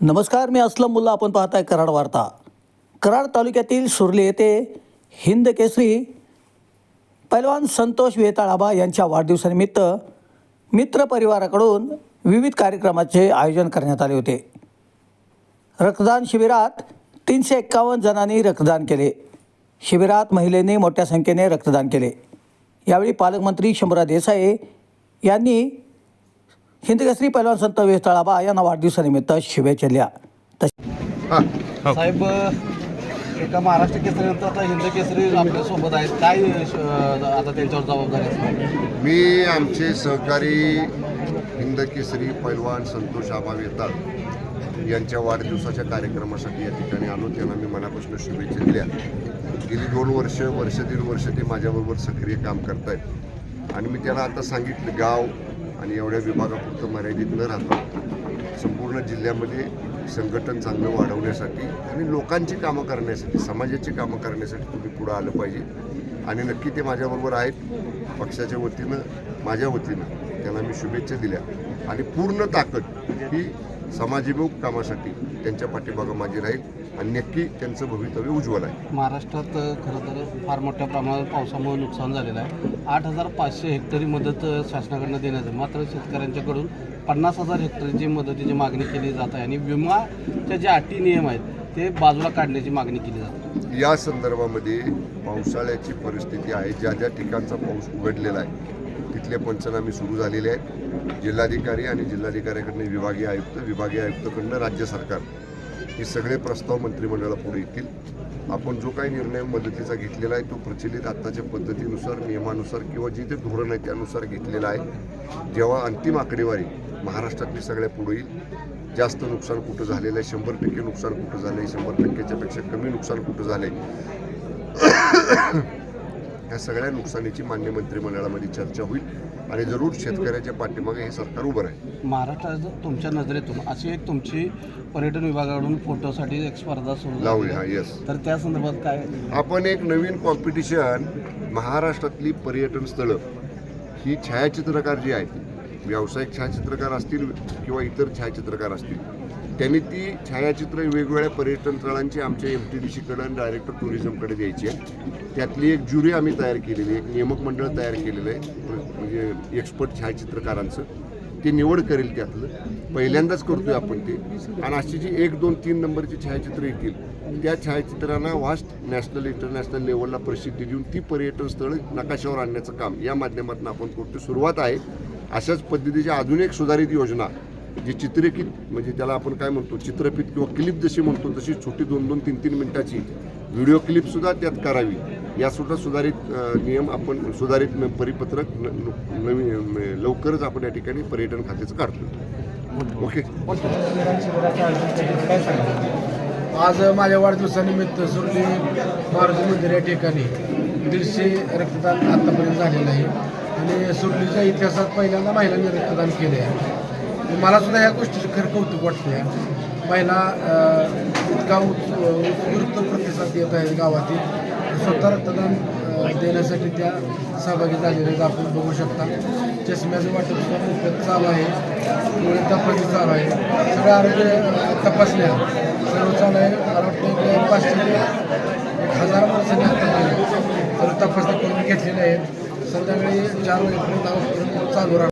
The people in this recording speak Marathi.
नमस्कार मी असलम मुल्ला. आपण पाहताय कराड वार्ता. कराड तालुक्यातील सुरले येथे हिंद केसरी पैलवान संतोष वेताळाबा यांच्या वाढदिवसानिमित्त मित्र परिवाराकडून विविध कार्यक्रमाचे आयोजन करण्यात आले होते. रक्तदान शिबिरात तीनशे एक्कावन्न जणांनी रक्तदान केले. शिबिरात महिलेने मोठ्या संख्येने रक्तदान केले. यावेळी पालकमंत्री शंभरा देसाई यांनी हिंदकेसरी पैलवान संत वेताळाबा यांना वाढदिवसानिमित्त शुभेच्छा साहेब एका महाराष्ट्र केसरीनंतर आता हिंद केसरी आपल्यासोबत आहेत. काय आता त्यांच्यावर जबाबदारी मी आमचे सहकारी हिंद केसरी पैलवान संतोष आबा येतात यांच्या वाढदिवसाच्या कार्यक्रमासाठी या ठिकाणी आलो. त्यांना मी मनापासून शुभेच्छा दिल्या. गेली दोन वर्ष वर्ष दीड वर्ष ते माझ्याबरोबर सक्रिय काम करत आहेत आणि मी त्यांना आता सांगितलं गाव आणि एवढ्या विभागापुरतं मर्यादित न राहता संपूर्ण जिल्ह्यामध्ये संघटन चांगलं वाढवण्यासाठी आणि लोकांची कामं करण्यासाठी समाजाची कामं करण्यासाठी तुम्ही पुढं आलं पाहिजे. आणि नक्की ते माझ्याबरोबर आहेत. पक्षाच्या वतीनं माझ्या वतीनं त्यांना मी शुभेच्छा दिल्या. आणि पूर्ण ताकद ही समाजीमुख कामासाठी त्यांच्या पाठीमागं माझी राहील आणि नक्की त्यांचं भवितव्य उज्ज्वल आहे. महाराष्ट्रात खरं तर फार मोठ्या प्रमाणात पावसामुळे नुकसान झालेलं आहे. आठ हजार पाचशे हेक्टरी मदत शासनाकडनं देण्यात आहे. मात्र शेतकऱ्यांच्याकडून पन्नास हजार हेक्टरची मदतीची मागणी केली जात आहे आणि विमाच्या जे अटी नियम आहेत ते बाजूला काढण्याची मागणी केली जाते या संदर्भामध्ये पावसाळ्याची परिस्थिती आहे. ज्या ज्या ठिकाणचा पाऊस उघडलेला आहे तिथले पंचनामे सुरू झालेले आहेत. जिल्हाधिकारी आणि जिल्हाधिकाऱ्याकडनं विभागीय आयुक्त विभागीय आयुक्तकडनं राज्य सरकार हे सगळे प्रस्ताव मंत्रिमंडळापुढे येतील. आपण जो काही निर्णय मदतीचा घेतलेला आहे तो प्रचलित आत्ताच्या पद्धतीनुसार नियमानुसार किंवा जे ते धोरण आहे त्यानुसार घेतलेला आहे. जेव्हा अंतिम आकडेवारी महाराष्ट्रातली सगळ्या पुढे येईल. जास्त नुकसान कुठं झालेलं आहे? शंभर टक्के नुकसान कुठं झालं आहे शंभर टक्क्याच्यापेक्षा कमी नुकसान कुठं झालं आहे या सगळ्या नुकसानीची मान्य मंत्रिमंडळामध्ये चर्चा होईल आणि जरूर शेतकऱ्याच्या पाठीमागे हे सरकार उभं राहील. महाराष्ट्रात तुमच्या नजरेतून अशी एक तुमची पर्यटन विभागाकडून फोटोसाठी एक स्पर्धा सुरू आहे. हा येस तर त्या संदर्भात काय? आपण एक नवीन कॉम्पिटिशन महाराष्ट्रातली पर्यटन स्थळं ही छायाचित्रकार जी आहेत व्यावसायिक छायाचित्रकार असतील किंवा इतर छायाचित्रकार असतील त्यांनी ती छायाचित्र वेगवेगळ्या पर्यटन स्थळांची आमच्या एम टी डी सीकडं डायरेक्टर टुरिझमकडे द्यायची आहे. त्यातली एक ज्युरी आम्ही तयार केलेली आहे एक नियमक मंडळ तयार केलेलं आहे म्हणजे एक्सपर्ट छायाचित्रकारांचं. ते निवड करेल त्यातलं. पहिल्यांदाच करतोय आपण ते. आणि अशी जी एक दोन तीन नंबरची छायाचित्र येतील त्या छायाचित्रांना वास्ट नॅशनल इंटरनॅशनल लेवलला प्रसिद्धी देऊन ती पर्यटन स्थळं नकाशावर आणण्याचं काम या माध्यमातून आपण करतो सुरुवात आहे अशाच पद्धतीची अजून एक सुधारित योजना जी चित्रकित म्हणजे त्याला आपण काय म्हणतो चित्रफित किंवा क्लिप जशी म्हणतो तशी छोटी दोन दोन तीन तीन मिनिटाची व्हिडिओ क्लिपसुद्धा त्यात करावी. यासुद्धा सुधारित नियम आपण सुधारित परिपत्रक न- नवीन लवकरच आपण या ठिकाणी पर्यटन खात्याचं काढतो. ओके. आज माझ्या वाढदिवसानिमित्त सुरली मारुती मंदिर या ठिकाणी दीडशे रक्तदान आत्तापर्यंत झालेलं आहे. आणि सुरलीच्या इतिहासात पहिल्यांदा महिलांनी रक्तदान केले आहे मला सुद्धा या गोष्टीचं खरं कौतुक वाटते महिला इतका उत् उत्स्फूर्त प्रतिसाद देत आहेत गावातील. स्वतः रक्तदान देण्यासाठी त्या सहभागी झालेल्या आपण बघू शकता. चष्म्याचं वाटप सुद्धा मोफत चालू आहे. डोळे तपासणी चालू आहे. सगळ्या आरोग्य तपासण्या सर्व चालू आहे. मला वाटतं पाचशे एक हजार माणसांनी आता सर्व तपासणी करून घेतलेल्या आहेत. संध्याकाळी चार वाजेपर्यंत चालू राहतो